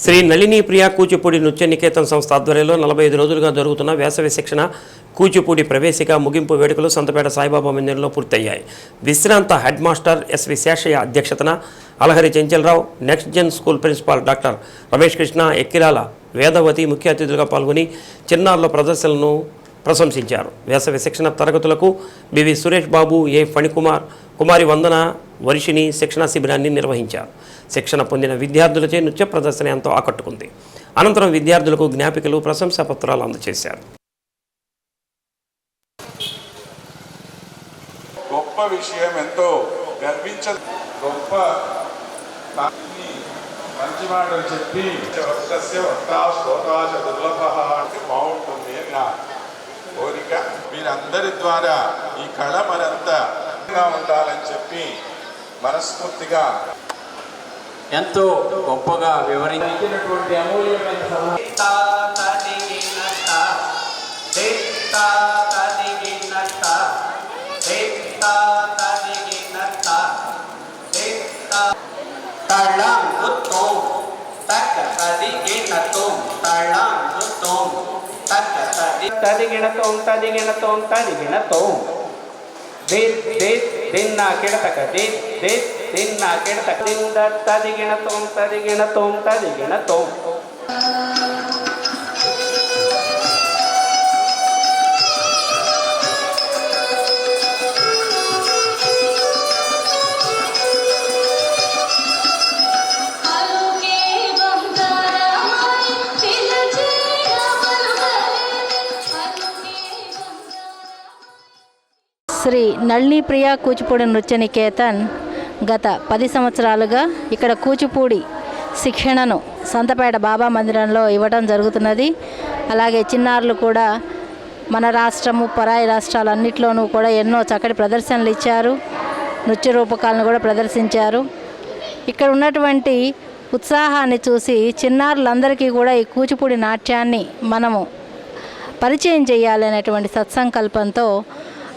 శ్రీ నళిని ప్రియ కూచిపూడి నృత్య నికేతన్ సంస్థ ఆధ్వర్యంలో నలభై ఐదు రోజులుగా జరుగుతున్న వేసవి శిక్షణ కూచిపూడి ప్రవేశిక ముగింపు వేడుకలు సంతపేట సాయిబాబా మందిరంలో పూర్తయ్యాయి. విశ్రాంత హెడ్ మాస్టర్ ఎస్వి శేషయ్య అధ్యక్షతన Alahari Chenchalarao next gen school principal doctor Ramesh Krishna Ekkirala Vedavathi ముఖ్య అతిథులుగా పాల్గొని చిన్నారుల ప్రదర్శనలను ప్రశంసించారు. వేసవి శిక్షణ తరగతులకు బివి సురేష్ బాబు ఏ. ఫణికుమార్ కుమారి వందన వర్షిని శిక్షణ శిబిరాన్ని నిర్వహించారు. శిక్షణ పొందిన విద్యార్థులచే నృత్య ప్రదర్శన ఎంతో ఆకట్టుకుంది. అనంతరం విద్యార్థులకు జ్ఞాపికలు ప్రశంసా పత్రాలు అందజేశారు గొప్ప విషయం ఎంతో గర్వించ గొప్ప మంచి మాటలు చెప్పి దుర్లభ అంటే బాగుంటుంది అని కోరిక మీరందరి ద్వారా ఈ కళ మరంతా ఉండాలని చెప్పి మనస్ఫూర్తిగా ఎంతో గొప్పగా వివరించినటువంటి అమూల్యమైన tadi ginatong ತದಿಗಿಣತೋ ತದಿಗಿಣತೋ ತದಿಗಿಣತೋ ದೇತ್ ದೇತ್ ದಿನ್ನ ಕೆಡತಕ ದೇತ್ ದೇತ್ ದಿನ್ನ ಕೆಡತಕ. ದಿಂದ ತದಿಗಿಣತೋ ತದಿಗಿಣತೋ ತದಿಗಿಣತೋ శ్రీ నళిని ప్రియా కూచిపూడి నృత్య నికేతన్ గత పది సంవత్సరాలుగా ఇక్కడ కూచిపూడి శిక్షణను సంతపేట బాబా మందిరంలో ఇవ్వడం జరుగుతున్నది. అలాగే చిన్నారులు కూడా మన రాష్ట్రము పరాయి రాష్ట్రాలు అన్నిట్లోనూ కూడా ఎన్నో చక్కటి ప్రదర్శనలు ఇచ్చారు. నృత్య రూపకాలను కూడా ప్రదర్శించారు. ఇక్కడ ఉన్నటువంటి ఉత్సాహాన్ని చూసి చిన్నారులందరికీ కూడా ఈ కూచిపూడి నాట్యాన్ని మనము పరిచయం చేయాలనేటువంటి సత్సంకల్పంతో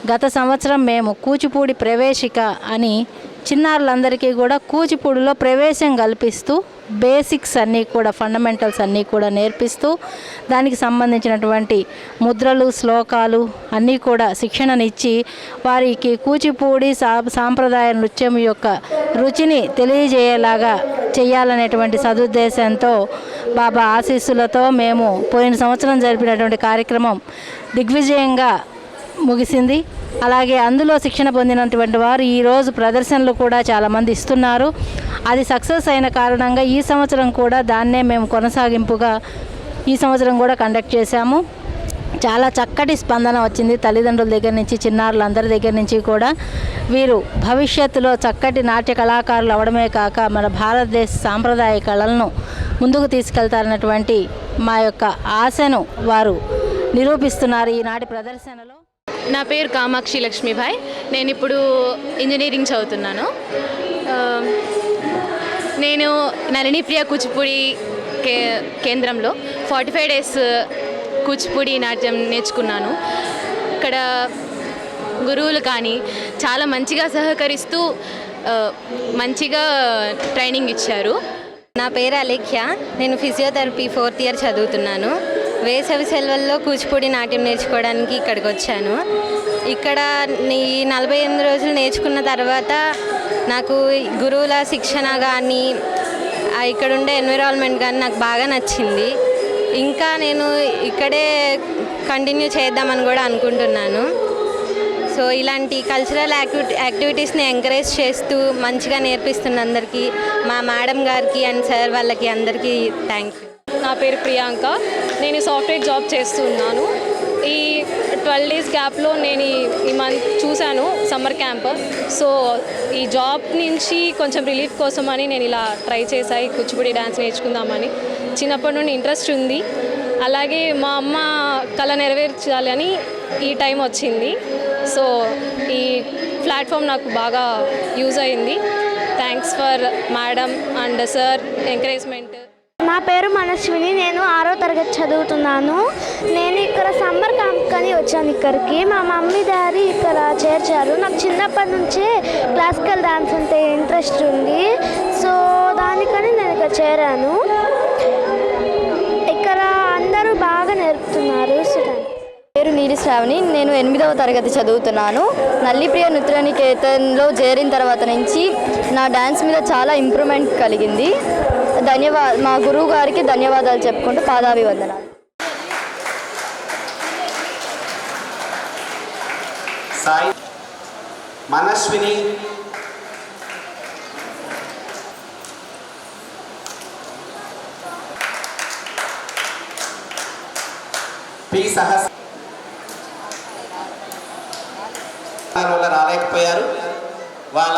గత సంవత్సరం మేము కూచిపూడి ప్రవేశిక అని చిన్నారులందరికీ కూడా కూచిపూడిలో ప్రవేశం కల్పిస్తూ బేసిక్స్ అన్నీ కూడా ఫండమెంటల్స్ అన్నీ కూడా నేర్పిస్తూ దానికి సంబంధించినటువంటి ముద్రలు శ్లోకాలు అన్నీ కూడా శిక్షణనిచ్చి వారికి కూచిపూడి సా సాంప్రదాయ నృత్యం యొక్క రుచిని తెలియజేయేలాగా చేయాలనేటువంటి సదుద్దేశంతో బాబా ఆశీస్సులతో మేము పోయిన సంవత్సరం జరిపినటువంటి కార్యక్రమం దిగ్విజయంగా ముగిసింది. అలాగే అందులో శిక్షణ పొందినటువంటి వారు ఈరోజు ప్రదర్శనలు కూడా చాలామంది ఇస్తున్నారు. అది సక్సెస్ అయిన కారణంగా ఈ సంవత్సరం కూడా దాన్నే మేము కొనసాగింపుగా ఈ సంవత్సరం కూడా కండక్ట్ చేశాము. చాలా చక్కటి స్పందన వచ్చింది తల్లిదండ్రుల దగ్గర నుంచి చిన్నారులందరి దగ్గర నుంచి కూడా. వీరు భవిష్యత్తులో చక్కటి నాట్య కళాకారులు అవడమే కాక మన భారతదేశ సాంప్రదాయ కళలను ముందుకు తీసుకెళ్తారన్నటువంటి మా యొక్క ఆశను వారు నిరూపిస్తున్నారు ఈనాటి ప్రదర్శనలో. నా పేరు కామాక్షి లక్ష్మీభాయ్. నేను ఇప్పుడు ఇంజనీరింగ్ చదువుతున్నాను. నేను నళిని ప్రియ కూచిపూడి కే కేంద్రంలో ఫార్టీ ఫైవ్ డేస్ కూచిపూడి నాట్యం నేర్చుకున్నాను. ఇక్కడ గురువులు కానీ చాలా మంచిగా సహకరిస్తూ మంచిగా ట్రైనింగ్ ఇచ్చారు. నా పేరు అలేఖ్య. నేను ఫిజియోథెరపీ ఫోర్త్ ఇయర్ చదువుతున్నాను. వేసవి సెలవుల్లో కూచిపూడి నాట్యం నేర్చుకోవడానికి ఇక్కడికి వచ్చాను ఇక్కడ ఈ నలభై ఎనిమిది రోజులు నేర్చుకున్న తర్వాత నాకు గురువుల శిక్షణ కానీ ఇక్కడ ఉండే ఎన్విరాన్మెంట్ కానీ నాకు బాగా నచ్చింది. ఇంకా నేను ఇక్కడే కంటిన్యూ చేద్దామని కూడా అనుకుంటున్నాను. సో ఇలాంటి కల్చరల్ యాక్టివిటీ యాక్టివిటీస్ని ఎంకరేజ్ చేస్తూ మంచిగా నేర్పిస్తున్న అందరికీ మా మేడం గారికి అండ్ సార్ వాళ్ళకి అందరికీ థ్యాంక్ యూ నా పేరు ప్రియాంక. నేను సాఫ్ట్వేర్ జాబ్ చేస్తున్నాను. ఈ ట్వెల్వ్ డేస్ గ్యాప్లో నేను ఈ- మంత్ చూశాను సమ్మర్ క్యాంప్. సో ఈ జాబ్ నుంచి కొంచెం రిలీఫ్ కోసం అని నేను ఇలా ట్రై చేశాయి కూచిపూడి డ్యాన్స్ నేర్చుకుందామని. చిన్నప్పటి నుండి ఇంట్రెస్ట్ ఉంది. అలాగే మా అమ్మ కళ నెరవేర్చాలని ఈ టైం వచ్చింది. సో ఈ ప్లాట్ఫామ్ నాకు బాగా యూజ్ అయింది. Thanks for madam and sir encouragement. నా పేరు మనస్విని నేను ఆరో తరగతి చదువుతున్నాను. నేను ఇక్కడ సమ్మర్ క్యాంప్కని వచ్చాను ఇక్కడికి. మా మమ్మీ డాడీ ఇక్కడ చేర్చారు. నాకు చిన్నప్పటి నుంచే క్లాసికల్ డాన్స్ అంటే ఇంట్రెస్ట్ ఉంది. సో దానికని నేను ఇక్కడ చేరాను. ఇక్కడ అందరూ బాగా నేర్పుతున్నారు. పేరు నీలి శ్రావణి నేను ఎనిమిదవ తరగతి చదువుతున్నాను. నల్లిప్రియ నృత్యనికేతన్లో చేరిన తర్వాత నుంచి నా డ్యాన్స్ మీద చాలా ఇంప్రూవ్మెంట్ కలిగింది. ధన్యవా మా గురువు గారికి ధన్యవాదాలు చెప్పుకుంటూ పాదాభివందనాలు. సాయి మనస్విని. పి సహస్ వల్ల రాలేకపోయారు. వాళ్ళ